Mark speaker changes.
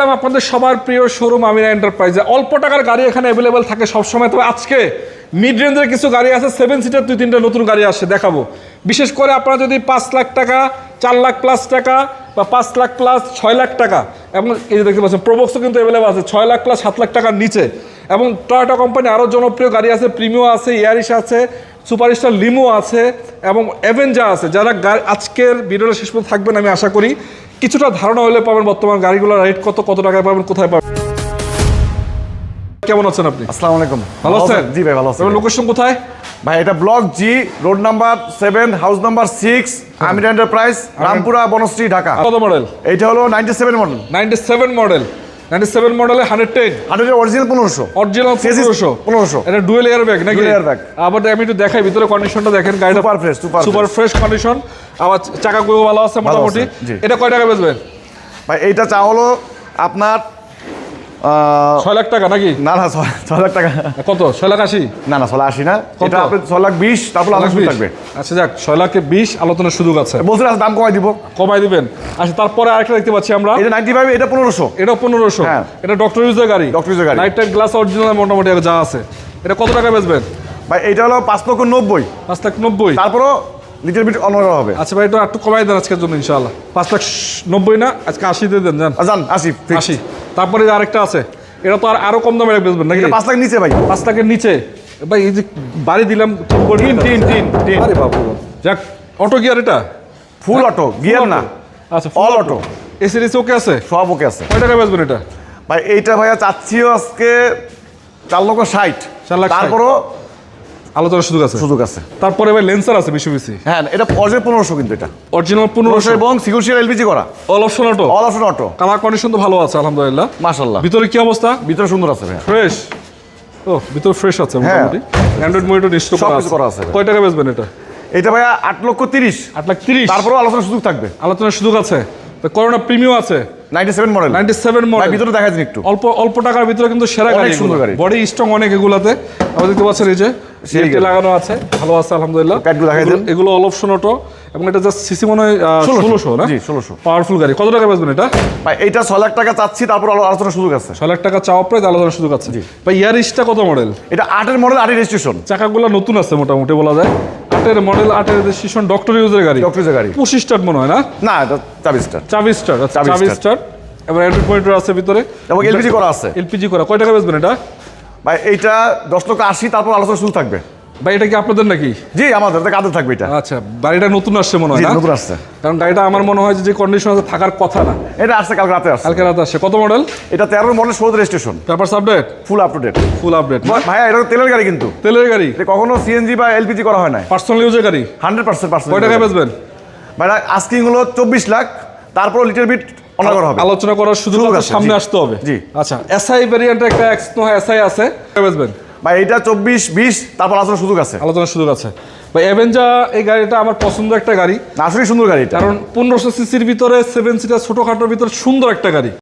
Speaker 1: গেলাম আপনাদের সবার প্রিয় শোরুম আমিনা এন্টারপ্রাইজে অল্প টাকার গাড়ি এখানে অ্যাভেলেবেল থাকে সবসময়, তবে আজকে মিড রেঞ্জের কিছু গাড়ি আছে সেভেন সিটার দুই তিনটা নতুন গাড়ি আসে, দেখাবো। বিশেষ করে আপনারা যদি পাঁচ লাখ টাকা, চার লাখ প্লাস টাকা বা পাঁচ লাখ প্লাস ছয় লাখ টাকা, এবং এই যে দেখতে পাচ্ছেন প্রবক্সও কিন্তু অ্যাভেলেবেল আছে, ছয় লাখ প্লাস সাত লাখ টাকার নিচে। এবং টয়োটা কোম্পানি আরও জনপ্রিয় গাড়ি আছে প্রিমিও আছে ইয়ারিশ আছে সুপারস্টার লিমো আছে এবং অ্যাভেঞ্জা আছে। যারা আজকের ভিডিওটা শেষ পর্যন্ত থাকবেন আমি আশা করি কিছুটা ধারণা হলে পাবেন বর্তমান গাড়িগুলোর রেট কত কত টাকায় পাবেন কোথায় পাবেন। কেমন আছেন আপনি?
Speaker 2: আসসালামু আলাইকুম।
Speaker 1: ভালো আছেন?
Speaker 2: জি ভাই ভালো আছেন
Speaker 1: লোকেশন কোথায়?
Speaker 2: ভাই এটা block G road number seven house number six Amir enterprise Rampura Banasree Dhaka.
Speaker 1: কত মডেল
Speaker 2: এইটা হলো ninety seven model
Speaker 1: ninety seven model ninety seven মডেলে হান্ড্রেড টেন।
Speaker 2: হান্ড্রেড অরিজিনাল পনেরোশো।
Speaker 1: অরিজিনাল
Speaker 2: Chassis
Speaker 1: পনেরোশো।
Speaker 2: 1500
Speaker 1: এটা ডুয়েল এয়ার ব্যাগ নাকি?
Speaker 2: Air bag
Speaker 1: আবার আমি একটু দেখাই ভিতরে কন্ডিশনটা দেখেন গাড়িটা
Speaker 2: super fresh super
Speaker 1: super fresh condition আবার চাকাগুলো ভালো আছে মোটামুটি। এটা কয় টাকা বেচবেন?
Speaker 2: ভাই এইটা চা হলো আপনার
Speaker 1: ছয় লাখ টাকা নাকি?
Speaker 2: না না ছয় লাখ টাকা।
Speaker 1: কত? ছয় লাখ আশি?
Speaker 2: না না ছয় লাখ আশি না। এটা আপনি ছয় লাখ বিশ তারপর আলোচনা? থাকবে।
Speaker 1: আচ্ছা যাক ছয় লাখে বিশ আলোচনার সুযোগ আছে।
Speaker 2: বলছেন আচ্ছা, দাম কমাই দিব।
Speaker 1: কমাই দিবেন। আচ্ছা তারপরে আরেকটা দেখতে পাচ্ছি আমরা।
Speaker 2: এটা নাইনটি ফাইভ এটা পনেরোশো।
Speaker 1: এটা পনেরোশো।
Speaker 2: হ্যাঁ।
Speaker 1: এটা ডক্টর ইউজের গাড়ি।
Speaker 2: Dr. Use গাড়ি।
Speaker 1: নাইট টাইম গ্লাস অরিজিনাল মোটামুটি যা আছে। এটা কত টাকা বেচবেন?
Speaker 2: ভাই এইটা হলো পাঁচ লক্ষ নব্বই।
Speaker 1: পাঁচ লাখ নব্বই।
Speaker 2: তারপরও লিটার বিট অন্য হবে।
Speaker 1: আচ্ছা ভাই এটা একটু কমাই দেন আজকের জন্য ইনশাআল্লাহ। পাঁচ লাখ নব্বই না? আজকে আশি দিয়ে দেন যান।
Speaker 2: যান আসি
Speaker 1: আশি। তারপরে যে আরেকটা আছে এটা তো আর আরও কম দামে বেচবেন নাকি?
Speaker 2: পাঁচ লাখ নিচে ভাই।
Speaker 1: পাঁচ লাখের নিচে? ভাই এই যে বাড়ি দিলাম টিন টিন টিন টিন আরে বাবু। যাক অটো গিয়ার এটা?
Speaker 2: ফুল অটো গিয়ার না।
Speaker 1: আচ্ছা
Speaker 2: অল অটো।
Speaker 1: এসি রেসি ওকে আছে?
Speaker 2: সব ওকে আছে।
Speaker 1: কয় টাকা বেচবেন এটা?
Speaker 2: ভাই এইটা ভাইয়া চাচ্ছিও আজকে চার লক্ষ ষাট। তারপরও
Speaker 1: আলোচনার সুযোগ আছে?
Speaker 2: সুযোগ আছে।
Speaker 1: তারপরে ভাই লেন্সার আছে বেশি
Speaker 2: হ্যাঁ এটা অজয় পনেরোশো কিন্তু এটা।
Speaker 1: অরিজিনাল পনেরোশো।
Speaker 2: এবং সিকিউরিটি এলপিজি করা।
Speaker 1: All option auto
Speaker 2: all option auto
Speaker 1: colour condition তো ভালো আছে আলহামদুলিল্লাহ।
Speaker 2: মাশাল্লাহ
Speaker 1: ভিতরে কি অবস্থা?
Speaker 2: ভিতরে সুন্দর আছে ভাইয়া।
Speaker 1: ফ্রেশ ও ভিতরে ফ্রেশ আছে
Speaker 2: হ্যাঁ।
Speaker 1: মোটামুটি। অ্যান্ড্রয়েড মনিটর নিশ্চিত করা
Speaker 2: আছে।
Speaker 1: কয় টাকা বেচবেন এটা?
Speaker 2: এটা ভাইয়া আট লক্ষ তিরিশ।
Speaker 1: আট লাখ তিরিশ?
Speaker 2: তারপরেও আলোচনার সুযোগ থাকবে।
Speaker 1: আলোচনার সুযোগ আছে। করোনা প্রিমিয়াম আছে।
Speaker 2: Ninety seven model
Speaker 1: ninety seven
Speaker 2: ভাই
Speaker 1: মডেল
Speaker 2: ভিতরে দেখা যায় একটু।
Speaker 1: অল্প অল্প টাকার ভিতরে কিন্তু সেরা গাড়ি
Speaker 2: সুন্দর গাড়ি।
Speaker 1: বডি স্ট্রং অনেক এগুলাতে। দেখতে পাচ্ছেন এই যে
Speaker 2: গাড়ি।
Speaker 1: লাগানো আছে ভালো আছে আলহামদুলিল্লাহ।
Speaker 2: প্যাডগুলো দেন।
Speaker 1: এগুলো অল অপশন অটো এবং এটা জাস্ট সিসি মনে হয় ষোলোশো। না?
Speaker 2: জি, 1600
Speaker 1: পাওয়ারফুল গাড়ি। কত টাকা বেচবেন এটা?
Speaker 2: ভাই ছয় লাখ টাকা চাচ্ছি তারপর আলো- আলোচনার সুযোগ আছে।
Speaker 1: ছয় লাখ টাকা চাওয়া প্রাইস আলোচনার সুযোগ আছে। ভাই ইয়ারিশটা কত মডেল
Speaker 2: এটা আটের মডেল আটের রেজিস্ট্রেশন
Speaker 1: চাকাগুলো নতুন আছে মোটামুটি বলা যায়। আটের মডেল আটের সেশন ডক্টর ইউজের গাড়ি।
Speaker 2: ডক্টর গাড়ি।
Speaker 1: পঁচিশ স্টার মনে হয় না?
Speaker 2: না চাবি স্টার
Speaker 1: চাবি স্টার
Speaker 2: চাবি
Speaker 1: চাবি স্টার এবার এন্ট্রি মনিটর আছে ভিতরে।
Speaker 2: এবং এলপিজি করা আছে।
Speaker 1: এলপিজি করা। কয় টাকা বেচবেন এটা?
Speaker 2: ভাই এইটা দশ লক্ষ আশি তারপর আলোচনা শুরু থাকবে।
Speaker 1: ভাই এটা কি আপনাদের নাকি?
Speaker 2: জি আমাদের কাদের থাকবে এটা?
Speaker 1: আচ্ছা গাড়িটা নতুন আসছে মনে হয়
Speaker 2: নতুন আসছে।
Speaker 1: কারণ গাড়িটা আমার মনে হয় যে কন্ডিশন আছে থাকার কথা না।
Speaker 2: এটা আসছে কালকে রাতে আসছে।
Speaker 1: কালকে রাতে আসছে। কত মডেল
Speaker 2: এটা তেরো মডেল ষোলো registration.
Speaker 1: Papers update
Speaker 2: full up to date
Speaker 1: full update
Speaker 2: ভাইয়া এটা তেলের গাড়ি কিন্তু।
Speaker 1: তেলের গাড়ি?
Speaker 2: এটা কখনো সিএনজি বা এলপিজি করা হয় না
Speaker 1: পার্সোনাল ইউজের গাড়ি?
Speaker 2: হান্ড্রেড পার্সেন্ট পার্সেন্ট
Speaker 1: কয় টাকায় বেচবেন?
Speaker 2: ভাইয়া আস্কিং হলো চব্বিশ লাখ তারপর লিটার বিট অনার করা হবে।
Speaker 1: আলোচনা করার সুযোগ সামনে আসতে হবে।
Speaker 2: জি।
Speaker 1: আচ্ছা এসআই ভেরিয়েন্টের একটা এক্সনো এসআই আছে। বেচবেন?
Speaker 2: ভাই এটা চব্বিশ বিশ তারপর আলোচনা সুযোগ আছে।
Speaker 1: আলোচনার সুযোগ আছে। ভাই অ্যাভেঞ্জা এই গাড়িটা আমার পছন্দ একটা গাড়ি।
Speaker 2: আসলে সুন্দর গাড়ি
Speaker 1: কারণ পনেরোশো সিসির ভিতরে সেভেন সিটার ছোটোখাটোর ভিতরে সুন্দর একটা গাড়ি।